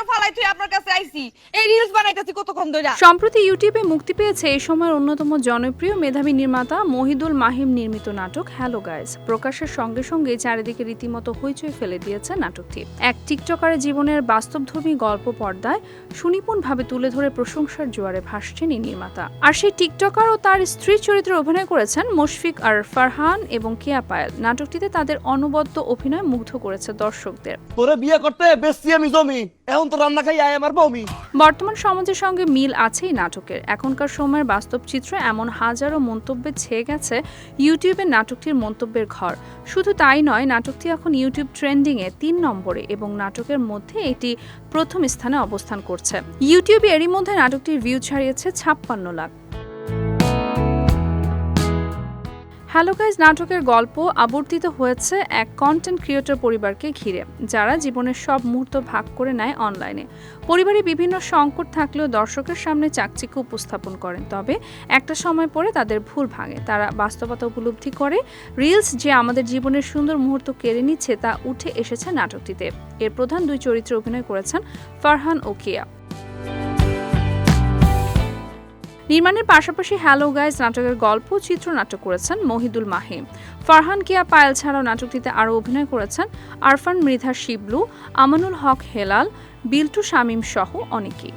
সংসার ফালাই তুই আপনার কাছে আইছি। এই রিলস বানাইতেছি কতক্ষণ ধরে সম্প্রতি ইউটিউবে মুক্তি পেয়েছে এই সময়ের অন্যতম জনপ্রিয় মেধাবী নির্মাতা মহিদুল মাহিম নির্মিত নাটক হ্যালো গাইস প্রকাশের সঙ্গে সঙ্গে চারিদিকে রীতিমতো হইচই ফেলে দিয়েছে নাটকটি। এক টিকটকারের জীবনের বাস্তবধর্মী গল্প পর্দায় সুনিপুণভাবে তুলে ধরে প্রশংসার জোয়ারে ভাসছেন এই নির্মাতা। আর সেই টিকটকার ও তার স্ত্রী চরিত্রে অভিনয় করেছেন মুশফিক আর ফারহান এবং কেয়া পায়েল। নাটকটিতে তাদের অনবদ্য অভিনয় মুগ্ধ করেছে দর্শকদের। তোরে বিয়ে করতে বেশি আমি জমি। এখন তো রান্না খাই, আয় আমার বমি। বর্তমান সমাজের সঙ্গে মিল আছেই নাটকের। এখনকার সময়ের বাস্তব চিত্র এমন হাজারো মন্তব্যে ছেয়ে গেছে ইউটিউবের নাটকটির মন্তব্যের ঘর। শুধু তাই নয়, নাটকটি এখন ইউটিউব ট্রেন্ডিংয়ে তিন নম্বরে এবং নাটকের মধ্যে এটি প্রথম স্থানে অবস্থান করছে। ইউটিউবে এরই মধ্যে নাটকটির ভিউ ছাড়িয়েছে ছাপ্পান্ন লাখ। হ্যালো গাইজ নাটকের গল্প আবর্তিত হয়েছে এক কন্টেন্ট ক্রিয়েটর পরিবারকে ঘিরে, যারা জীবনের সব মুহূর্ত ভাগ করে নেয় অনলাইনে পরিবারে বিভিন্ন সংকট থাকলেও দর্শকের সামনে চাকচিক্য উপস্থাপন করেন, তবে একটা সময় পরে তাদের ভুল ভাঙে। তারা বাস্তবতা উপলব্ধি করে রিলস যে আমাদের জীবনের সুন্দর মুহূর্ত কেড়ে নিচ্ছে তা উঠে এসেছে নাটকটিতে। এর প্রধান দুই চরিত্রে অভিনয় করেছেন ফারহান ও কিয়া। নির্মাণের পাশাপাশি হ্যালো গাইজ নাটকের গল্প, চিত্রনাট্য করেছেন মহিদুল মাহে। ফারহান কিয়া পায়েল ছাড়াও নাটকটিতে আরও অভিনয় করেছেন আরফান মৃধা শিবলু, আমানুল হক হেলাল, বিল্টু শামীম সহ অনেকেই।